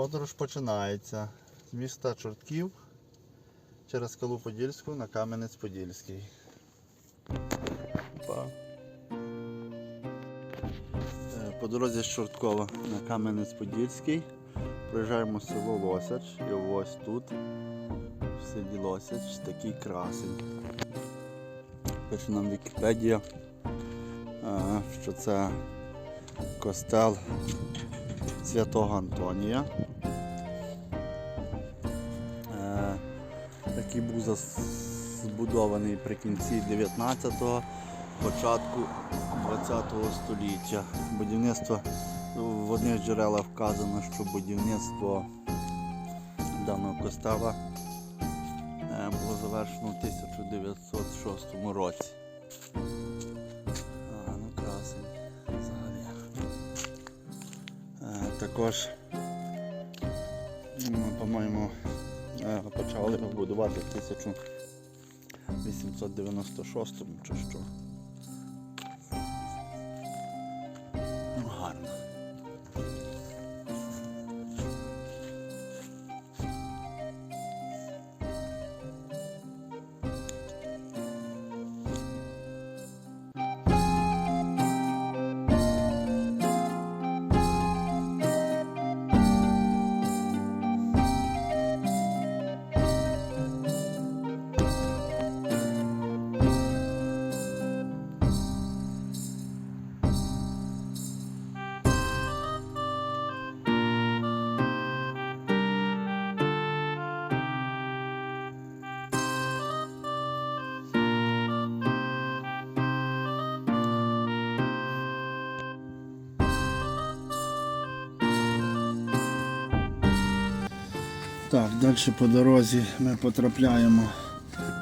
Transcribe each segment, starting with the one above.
Подорож починається з міста Чортків через Скалу Подільську на Кам'янець-Подільський. Е, По дорозі з Чорткова на Кам'янець-Подільський. Проїжджаємо село Лосяч і ось тут, в селі Лосяч, такий красень. Пише нам Вікіпедія, е, що це костел Святого Антонія. Е, Такий був збудований при кінці 19-го, початку 20-го століття. Будівництво в одних джерелах вказано, що будівництво даного костела е, було завершено у 1906 році. Також, по-моєму, е, почали будувати в 1896 чи що. Так, далі по дорозі ми потрапляємо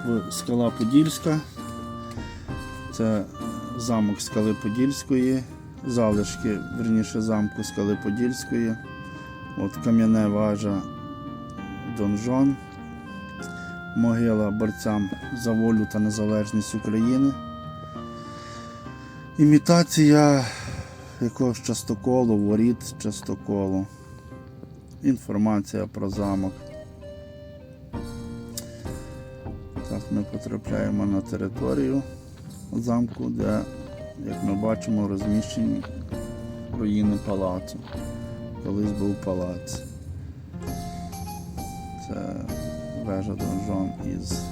в скала Подільська. Це замок скали Подільської, залишки, верніше замку скали Подільської. От кам'яне важа Донжон, могила борцям за волю та незалежність України. Імітація якогось частоколу, воріт частоколу. Інформація про замок. Так, ми потрапляємо на територію замку, де, як ми бачимо, розміщені руїни палацу. Колись був палац. Це вежа донжон із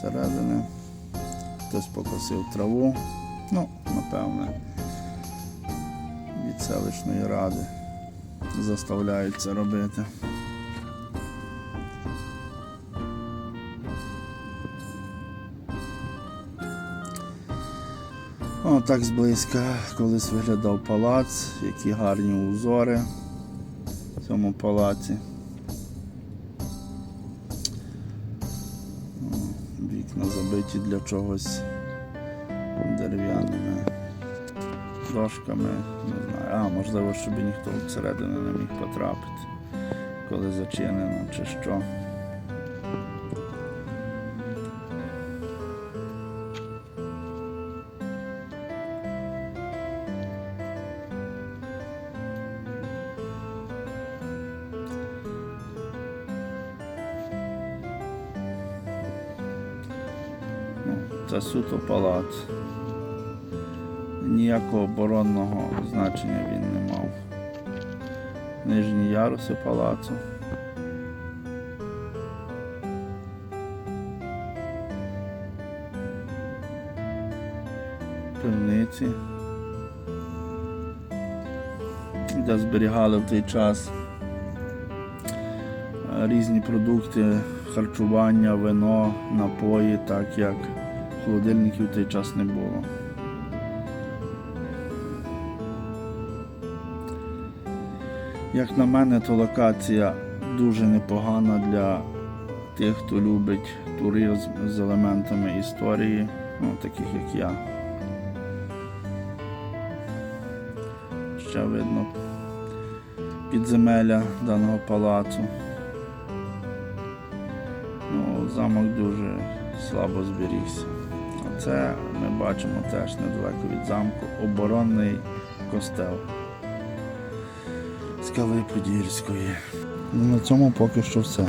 середини. Хтось покосив траву. Ну, напевне, від селищної ради заставляють це робити. О, так зблизька колись виглядав палац, які гарні узори в цьому палаці. Вікна забиті для чогось дерев'яними дошками, не знаю, а можливо, щоб ніхто всередину не міг потрапити, коли зачинено чи що. Ну, Це суто палац ніякого оборонного значення він не мав. Нижні яруси палацу. Пивниці, де зберігали в той час е, різні продукти харчування, вино, напої, так як холодильників в той час не було. Як на мене, то локація дуже непогана для тих, хто любить туризм з елементами історії, ну, таких як я. Ще видно підземелля даного палацу. Ну, замок дуже слабо зберігся. А це ми бачимо теж недалеко від замку оборонний костел. Скали Подільської. На цьому поки що все.